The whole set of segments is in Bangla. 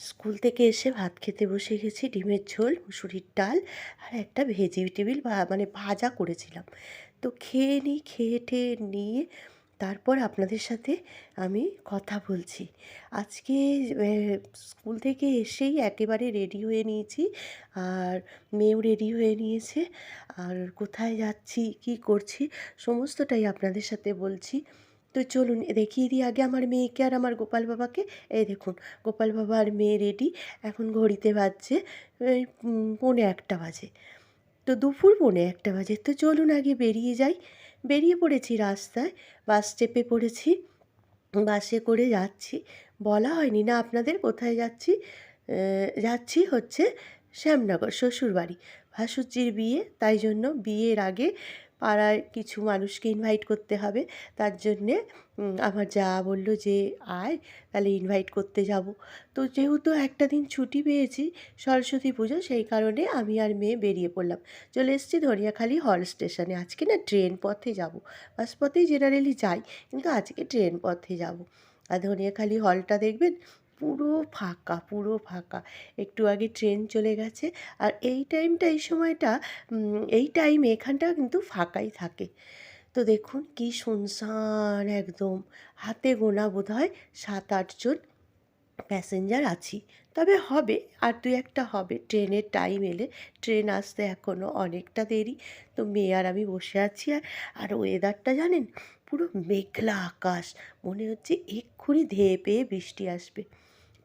স্কুল থেকে এসে ভাত খেতে বসে গেছি, ডিমের ঝোল, মুসুরির ডাল আর একটা ভেজিটেবিল মানে ভাজা করেছিলাম। তো খেয়ে নিই খেয়ে টেয়ে নিয়ে তারপর আপনাদের সাথে আমি কথা বলছি। আজকে স্কুল থেকে এসেই একেবারে রেডি হয়ে নিয়েছি আর মেয়েও রেডি হয়ে নিয়েছে। আর কোথায় যাচ্ছি, কি করছি, সমস্তটাই আপনাদের সাথে বলছি। তো চলুন দেখিয়ে দিই আগে আমার মেয়েকে আর আমার গোপাল বাবাকে। এই দেখুন, গোপাল বাবা আর মেয়ে রেডি এখন ঘড়িতে বাজছে, এই পৌনে একটা বাজে। তো দুপুর পৌনে একটা বাজে। তো চলুন আগে বেরিয়ে যাই। বেরিয়ে পড়েছি রাস্তায়, বাস চেপে পড়েছি, বাসে করে যাচ্ছি। বলা হয়নি না আপনাদের কোথায় যাচ্ছি? যাচ্ছি হচ্ছে শ্যামনগর, শ্বশুরবাড়ি। ভাসুরজির বিয়ে, তাই জন্য বিয়ের আগে পাড়ায় কিছু মানুষকে ইনভাইট করতে হবে। তার জন্যে আমার যা বলল যে, আয়, তাহলে ইনভাইট করতে যাব। তো যেহেতু একটা দিন ছুটি পেয়েছি সরস্বতী পুজো, সেই কারণে আমি আর মেয়ে বেরিয়ে পড়লাম। চলে এসেছি ধনিয়াখালি হল স্টেশনে আজকে না ট্রেন পথে যাব। বাস পথেই জেনারেলি যাই, কিন্তু আজকে ট্রেন পথে যাব। আর ধনিয়াখালি হলটা দেখবেন পুরো ফাঁকা পুরো ফাঁকা। একটু আগে ট্রেন চলে গেছে আর এই টাইমটা এই সময়টা এই টাইমে এখানটা কিন্তু ফাঁকাই থাকে। তো দেখুন কি শুনশান একদম। হাতে গোনা বোধ হয় সাত আটজন প্যাসেঞ্জার আছি। তবে হবে, আর দু একটা হবে। ট্রেনের টাইম এলে ট্রেন আসতে এখনও অনেকটা দেরি। তো মেয়ে আর আমি বসে আছি আর আর ওয়েদারটা জানেন? পুরো মেঘলা আকাশ। মনে হচ্ছে এক্ষুনি ধেয়ে পেয়ে বৃষ্টি আসবে।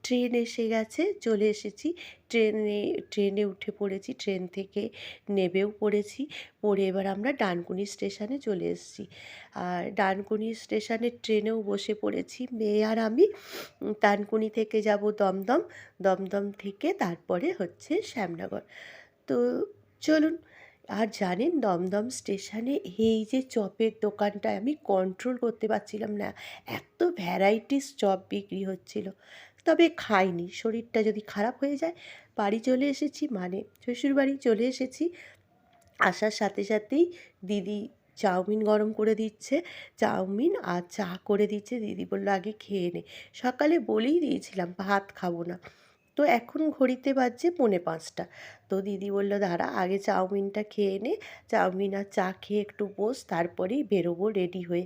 ট্রেন এসে গেছে, চলে এসেছি। ট্রেনে ট্রেনে উঠে পড়েছি, ট্রেন থেকে নেবেও পড়েছি। পড়ে এবার আমরা ডানকুনি স্টেশনে চলে এসেছি। আর ডানকুনি স্টেশনে ট্রেনেও বসে পড়েছি। মেয়ে আর আমি ডানকুনি থেকে যাব দমদম। দমদম থেকে তারপরে হচ্ছে শ্যামনগর। তো চলুন, আর জানেন দমদম স্টেশনে এই যে চপের দোকানটা আমি কন্ট্রোল করতে পারছিলাম না। এত ভ্যারাইটিস চপ বিক্রি হচ্ছিল। তবে খাইনি। শরীরটা যদি খারাপ হয়ে যায়, বাড়ি চলে এসেছি মানে শ্বশুরবাড়ি চলে এসেছি। আসার সাথে সাথেই দিদি চাউমিন গরম করে দিচ্ছে, চাউমিন আর চা করে দিচ্ছে। দিদি বলল, আগে খেয়ে নে। সকালে বলেই দিয়েছিলাম, ভাত খাব না। তো এখন ঘড়িতে বাজছে পৌনে পাঁচটা। তো দিদি বলল, দাঁড়া, আগে চাউমিনটা খেয়ে নে। চাউমিন আর চা খেয়ে একটু বস, তারপরেই বেরোবো রেডি হয়ে।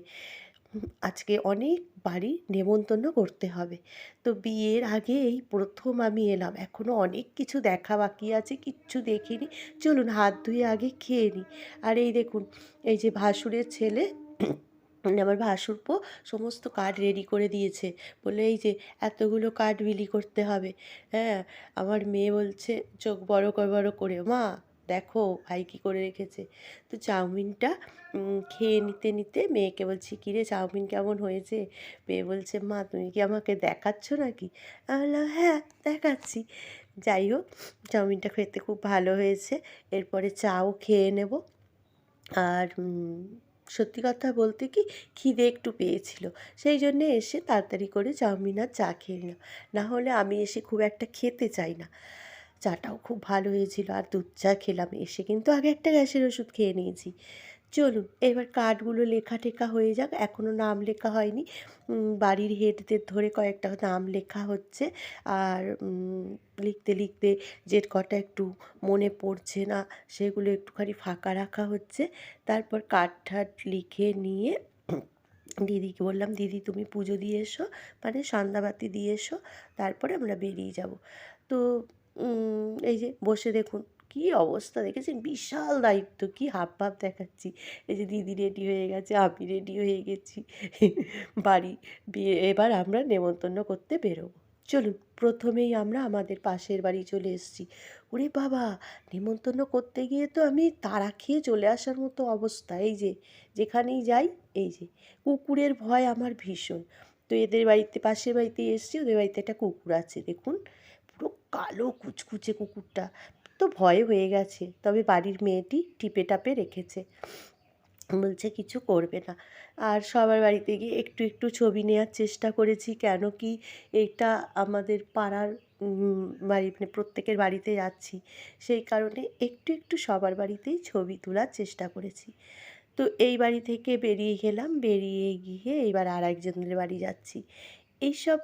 আজকে অনেক বাড়ি নেমন্তন্ন করতে হবে। তো বিয়ের আগে এই প্রথম আমি এলাম। এখনও অনেক কিছু দেখা বাকি আছে, কিচ্ছু দেখিনি। চলুন হাত ধুয়ে আগে খেয়ে নিই। আর এই দেখুন, এই যে ভাসুরের ছেলে আমার ভাসুরপো সমস্ত কার্ড রেডি করে দিয়েছে। বলে এই যে এতগুলো কার্ড বিলি করতে হবে। হ্যাঁ আমার মেয়ে বলছে, চোখ বড় করে বড় করে। মা দেখো ভাই কী করে রেখেছে। তো চাউমিনটা খেয়ে নিতে নিতে মেয়েকে বলছি, কিরে চাউমিন কেমন হয়েছে? মেয়ে বলছে, মা, তুমি কি আমাকে দেখাচ্ছ নাকি? আমি বললাম হ্যাঁ দেখাচ্ছি। যাই হোক, চাউমিনটা খেতে খুব ভালো হয়েছে। এরপরে চাও খেয়ে নেব। আর সত্যি কথা বলতে কি, খিদে একটু পেয়েছিল। সেই জন্যে এসে তাড়াতাড়ি করে চাউমিন আর চা খেয়ে নিলাম। না হলে আমি এসে খুব একটা খেতে চাই না। চাটাও খুব ভালো হয়েছিল। আর দুধ চা খেলাম, এসে কিন্তু আগে একটা গ্যাসের ওষুধ খেয়ে নিয়েছি। চলুন, এবার কার্ডগুলো লেখা টেখা হয়ে যাক। এখনও নাম লেখা হয়নি। বাড়ির হেডদের ধরে কয়েকটা নাম লেখা হচ্ছে। আর লিখতে লিখতে যে কটা একটু মনে পড়ছে না, সেগুলো একটুখানি ফাঁকা রাখা হচ্ছে। তারপর কার্ড ঠাট লিখে নিয়ে দিদিকে বললাম, দিদি, তুমি পুজো দিয়ে এসো মানে সন্ধ্যাবাতি দিয়ে এসো, তারপরে আমরা বেরিয়ে যাব। তো এই যে বসে দেখুন, কী অবস্থা দেখেছেন? বিশাল দায়িত্ব, কী হাব ভাব দেখাচ্ছি। এই যে দিদি রেডি হয়ে গেছে, আমি রেডি হয়ে গেছি। বাড়ি এবার আমরা নেমন্তন্ন করতে বেরোবো। চলুন, প্রথমেই আমরা আমাদের পাশের বাড়ি চলে এসেছি। ওরে বাবা, নেমন্তন্ন করতে গিয়ে তো আমি তারা খেয়ে চলে আসার মতো অবস্থা। এই যে, যেখানেই যাই, এই যে, কুকুরের ভয় আমার ভীষণ। তো এদের বাড়িতে, পাশের বাড়িতে এসেছি, ওদের বাড়িতে একটা কুকুর আছে, দেখুন। কালো কুচকুচে কুকুরটা। তো ভয় হয়ে গেছে। তবে বাড়ির মেয়েটি টিপে টাপে রেখেছে। বলছে, কিছু করবে না। আর সবার বাড়িতে গিয়ে একটু একটু ছবি নেওয়ার চেষ্টা করেছি। কেন কি এটা আমাদের পাড়ার বাড়ি মানে প্রত্যেকের বাড়িতে যাচ্ছি। সেই কারণে একটু একটু সবার বাড়িতেই ছবি তোলার চেষ্টা করেছি। তো এই বাড়ি থেকে বেরিয়ে গেলাম। বেরিয়ে গিয়ে এবার আর একজনের বাড়ি যাচ্ছি। এইসব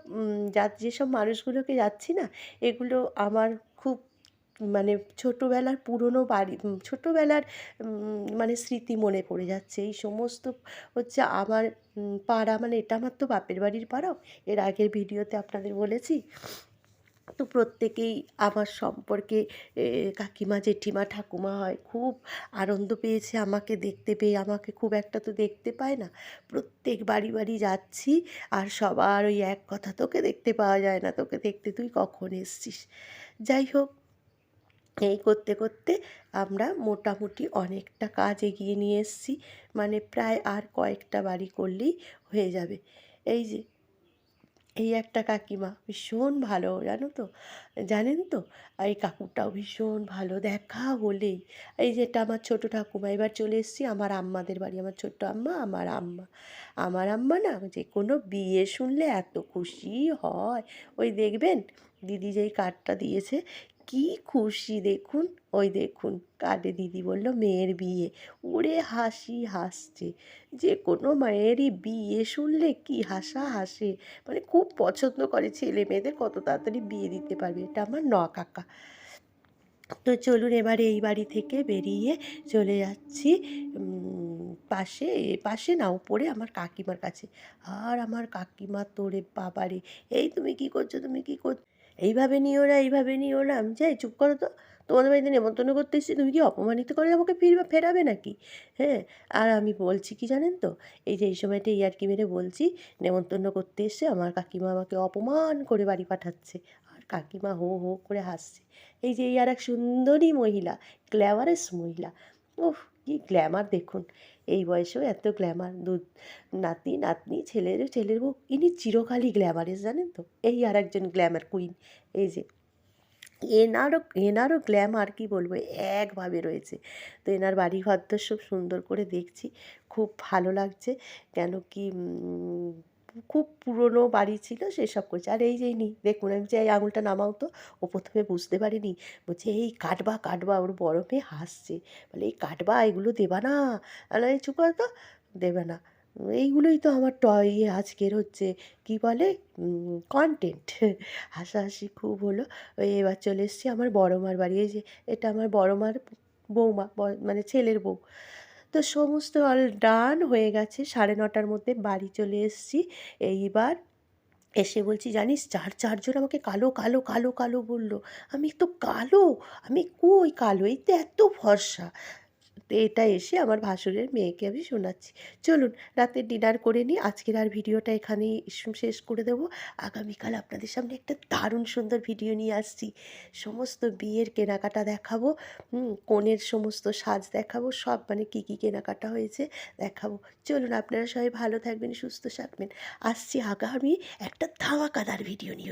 যা, যেসব মানুষগুলোকে যাচ্ছি না, এগুলো আমার খুব মানে ছোটোবেলার পুরনো বাড়ি ছোটোবেলার মানে স্মৃতি মনে পড়ে যাচ্ছে। এই সমস্ত হচ্ছে আমার পাড়া মানে এটা আমার তো বাপের বাড়ির পাড়াও, এর আগের ভিডিওতে আপনাদের বলেছি। তো প্রত্যেকেই আমার সম্পর্কে কাকিমা, জেঠিমা, ঠাকুমা হয়, খুব আনন্দ পেয়েছে আমাকে দেখতে পেয়ে। আমাকে খুব একটা তো দেখতে পায় না। প্রত্যেক বাড়ি বাড়ি যাচ্ছি আর সবার ওই এক কথা, তোকে দেখতে পাওয়া যায় না, তোকে দেখতে তুই কখন এসছিস? যাই হোক, এই করতে করতে আমরা মোটামুটি অনেকটা কাজ এগিয়ে নিয়ে এসেছি। মানে প্রায় আর কয়েকটা বাড়ি করলেই হয়ে যাবে। এই যে এই একটা কাকিমা ভীষণ ভালো, জানো তো? জানেন তো? এই কাকুটাও ভীষণ ভালো। দেখা হলেই, এই যেটা আমার ছোটো ঠাকুমা, এবার চলে এসেছি আমার আম্মাদের বাড়ি। আমার ছোট্ট আম্মা, আমার আম্মা। আমার আম্মা না, যে কোনো বিয়ে শুনলে এত খুশি হয়। ওই দেখবেন, দিদি যেই কার্ডটা দিয়েছে কি খুশি দেখুন। ওই দেখুন কার্ডে দিদি বলল, মেয়ের বিয়ে। উড়ে হাসি হাসছে। যে কোনো মায়েরই বিয়ে শুনলে কি হাসা হাসে। মানে খুব পছন্দ করে ছেলে মেয়েদের কত তাড়াতাড়ি বিয়ে দিতে পারবে। এটা আমার ন কাকা। তো চলুন এবারে এই বাড়ি থেকে বেরিয়ে চলে যাচ্ছি পাশে পাশে না, উপরে আমার কাকিমার কাছে। আর আমার কাকিমা তোরে বাবারে, এই তুমি কি করছ? তুমি কি করছ এইভাবে নিও না, এইভাবে নিও না। আমি যাই চুপ করো তো। তোমাদের বাড়িতে নেমন্তন্ন করতে এসেছি, তুমি কি অপমানিত করে আমাকে ফিরবে ফেরাবে নাকি? হ্যাঁ আর আমি বলছি কি জানেন তো? এই যে এই সময়টা ইয়ার্কি মেরে বলছি, নেমন্তন্ন করতে এসে আমার কাকিমা আমাকে অপমান করে বাড়ি পাঠাচ্ছে। আর কাকিমা হো হো করে হাসছে। এই যে এই আর এক সুন্দরী মহিলা গ্ল্যামারাস মহিলা। ওহ কি গ্ল্যামার দেখুন। এই বয়সেও এত গ্ল্যামার দু নাতি নাতনি, ছেলের ছেলের বউ, ইনি চিরকালই গ্ল্যামারেস জানেন তো? এই আর একজন গ্ল্যামার কুইন এই যে, এনারও এনারও গ্ল্যামার কি বলব, একভাবে রয়েছে। তো এনার বাড়ি ঘর সব সুন্দর করে দেখছি। খুব ভালো লাগছে। কেন কি খুব পুরনো বাড়ি ছিল সেসব করছে। আর এই যে নি, দেখুন, আমি যে এই আঙুলটা নামাও তো, ও প্রথমে বুঝতে পারিনি, বলছে, এই কাটবা কাটবা ওর বড় মেয়ে হাসছে। বলে, এই কাটবা, এগুলো দেবা না? এই চুপ তো, দেবে না। এইগুলোই তো আমার ট ইয়ে আজকের হচ্ছে, কি বলে কন্টেন্ট হাসাহাসি খুব হলো। এবার চলে এসেছি আমার বড় মার বাড়ি। এই যে, এটা আমার বড় মার বৌমা মানে ছেলের বউ। তো সমস্ত অল ডান হয়ে গেছে। সাড়ে নটার মধ্যে বাড়ি চলে এসেছি। এইবার এসে বলছি, জানিস, চার চারজন আমাকে কালো কালো কালো কালো বলল। আমি তো কালো, আমি কই কালো? এই তো এত ফর্সা এটা এসে আমার ভাসুরের মেয়েকে আমি শোনাচ্ছি। চলুন রাতের ডিনার করে নিই। আজকের আর ভিডিওটা এখানেই শেষ করে দেবো। আগামীকাল আপনাদের সামনে একটা দারুণ সুন্দর ভিডিও নিয়ে আসছি। সমস্ত বিয়ের কেনাকাটা দেখাবো কনের সমস্ত সাজ দেখাবো, সব মানে কী কী কেনাকাটা হয়েছে দেখাবো। চলুন আপনারা সবাই ভালো থাকবেন, সুস্থ থাকবেন। আসছি আগামী একটা ধামাকাদার ভিডিও নিয়ে।